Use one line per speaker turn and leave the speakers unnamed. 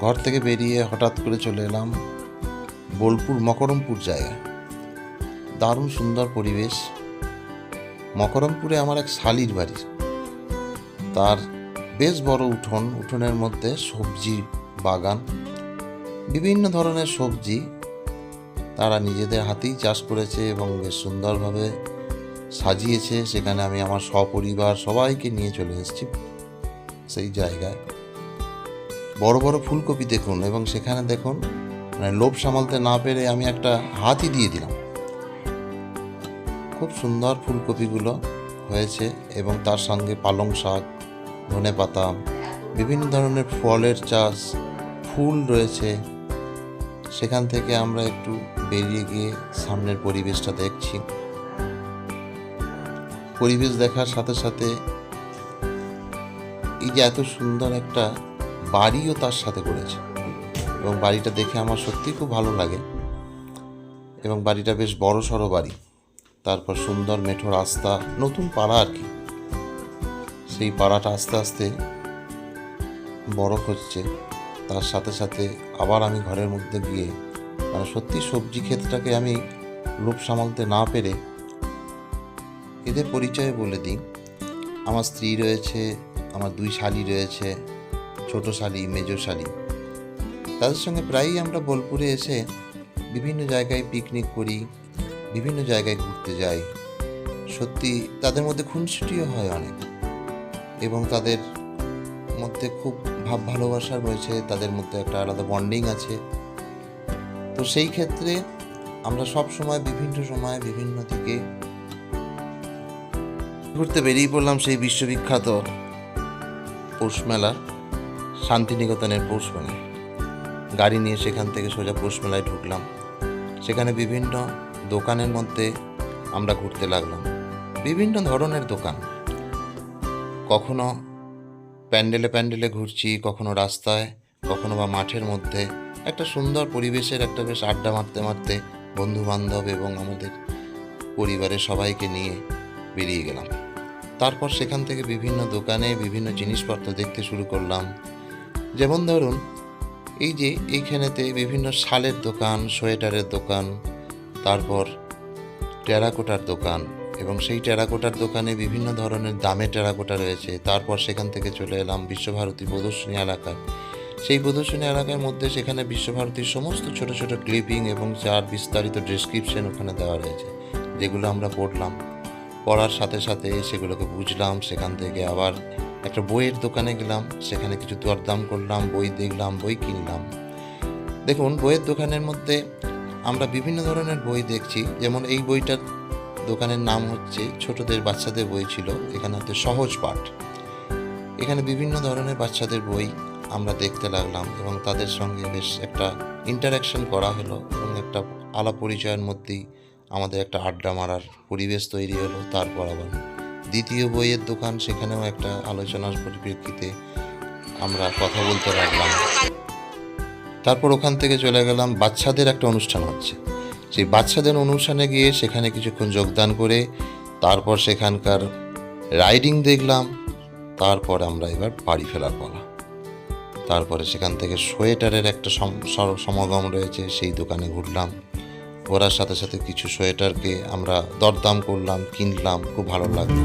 ঘর থেকে বেরিয়ে হঠাৎ করে চলে এলাম বোলপুর মকরমপুর জায়গায়। দারুণ সুন্দর পরিবেশ। মকরমপুরে আমার এক শালির বাড়ি। তার বেশ বড় উঠোন, উঠোনের মধ্যে সবজি বাগান, বিভিন্ন ধরনের সবজি তারা নিজেদের হাতেই চাষ করেছে এবং বেশ সুন্দরভাবে সাজিয়েছে। সেখানে আমি আমার সপরিবার সবাইকে নিয়ে চলে এসেছি সেই জায়গায়। বড় বড় ফুলকপি দেখুন এবং সেখানে দেখুন মানে লোভ সামালতে না পেরে আমি একটা হাতই দিয়ে দিলাম। খুব সুন্দর ফুলকপিগুলো হয়েছে এবং তার সঙ্গে পালং শাক, ধনে পাতা, বিভিন্ন ধরনের ফলের চাষ, ফুল রয়েছে। সেখান থেকে আমরা একটু বেরিয়ে গিয়ে সামনের পরিবেশটা দেখছি। পরিবেশ দেখার সাথে সাথে এই যে এত সুন্দর একটা বাড়িও তার সাথে করেছে। এবং বাড়িটা দেখে আমার সত্যি খুব ভালো লাগে। এবং বাড়িটা বেশ বড় সড়ো বাড়ি। তারপর সুন্দর মেঠো রাস্তা, নতুন পাড়া আর কি। সেই পাড়াটা আস্তে আস্তে বড় হচ্ছে। তার সাথে সাথে আবার আমি ঘরের মধ্যে গিয়ে মানে সত্যি সবজি ক্ষেতটাকে আমি লোভ সামালতে না পেরে এদের পরিচয় বলে দিই। আমার স্ত্রী রয়েছে, আমার দুই শালি রয়েছে ছোট শালি মেজো শালি। তাদের সঙ্গে প্রায়ই আমরা বোলপুরে এসে বিভিন্ন জায়গায় পিকনিক করি, বিভিন্ন জায়গায় ঘুরতে যাই। সত্যি, তাদের মধ্যে খুনসুটিও হয় অনেক। এবং তাদের মধ্যে খুব ভাব ভালোবাসা রয়েছে, তাদের মধ্যে একটা আলাদা বন্ডিং আছে। তো সেই ক্ষেত্রে আমরা সব সময় বিভিন্ন সময় বিভিন্ন দিকে ঘুরতে বেরিয়ে পড়লাম সেই বিশ্ববিখ্যাত পৌষ মেলা। শান্তিনিকেতনের পৌষ মেলায় গাড়ি নিয়ে সেখান থেকে সোজা পৌষ মেলায় ঢুকলাম। সেখানে বিভিন্ন দোকানের মধ্যে আমরা ঘুরতে লাগলাম। বিভিন্ন ধরনের দোকান। কখনো প্যান্ডেলে প্যান্ডেলে ঘুরছি, কখনো রাস্তায়, কখনো বা মাঠের মধ্যে। একটা সুন্দর পরিবেশের একটা বেশ আড্ডা মারতে মারতে বন্ধু বান্ধব এবং আমাদের পরিবারের সবাইকে নিয়ে বেরিয়ে গেলাম। তারপর সেখান থেকে বিভিন্ন দোকানে বিভিন্ন জিনিসপত্র দেখতে শুরু করলাম। যেমন ধরুন, এই যে এইখানেতে বিভিন্ন শালের দোকান, সোয়েটারের দোকান, তারপর টেরাকোটার দোকান এবং সেই টেরাকোটার দোকানে বিভিন্ন ধরনের দামে টেরাকোটা রয়েছে। তারপর সেখান থেকে চলে এলাম বিশ্বভারতী প্রদর্শনী এলাকায়। সেই প্রদর্শনী এলাকার মধ্যে সেখানে বিশ্বভারতীর সমস্ত ছোট ছোট ক্লিপিং এবং যার বিস্তারিত ডেসক্রিপশন ওখানে দেওয়া রয়েছে, যেগুলো আমরা পড়লাম। পড়ার সাথে সাথে সেগুলোকে বুঝলাম, সেখান থেকে আবার একটা বইয়ের দোকানে গেলাম, সেখানে কিছু দরদাম করলাম, বই দেখলাম, বই কিনলাম। দেখুন, বইয়ের দোকানের মধ্যে আমরা বিভিন্ন ধরনের বই দেখছি। যেমন এই বইটার দোকানের নাম হচ্ছে ছোটদের বাচ্চাদের বই ছিল, এখানে হচ্ছে সহজ পাঠ। এখানে বিভিন্ন ধরনের বাচ্চাদের বই আমরা দেখতে লাগলাম এবং তাদের সঙ্গে বেশ একটা ইন্টারাকশন করা হলো এবং একটা আলাপ পরিচয়ের মধ্যেই আমাদের একটা আড্ডা মারার পরিবেশ তৈরি হলো, তারপর আবার দ্বিতীয় বইয়ের দোকান, সেখানেও একটা আলোচনার পরিপ্রেক্ষিতে আমরা কথা বলতে লাগলাম তারপর ওখান থেকে চলে গেলাম, বাচ্চাদের একটা অনুষ্ঠান হচ্ছে। সেই বাচ্চাদের অনুষ্ঠানে গিয়ে সেখানে কিছুক্ষণ যোগদান করে, তারপর সেখানকার রাইডিং দেখলাম, তারপর আমরা এবার বাড়ি ফেরার পালা। তারপরে সেখান থেকে সোয়েটারের একটা সমাগম রয়েছে, সেই দোকানে ঘুরলাম। ঘোরার সাথে সাথে কিছু সোয়েটারকে আমরা দরদাম করলাম কিনলাম খুব ভালো লাগল।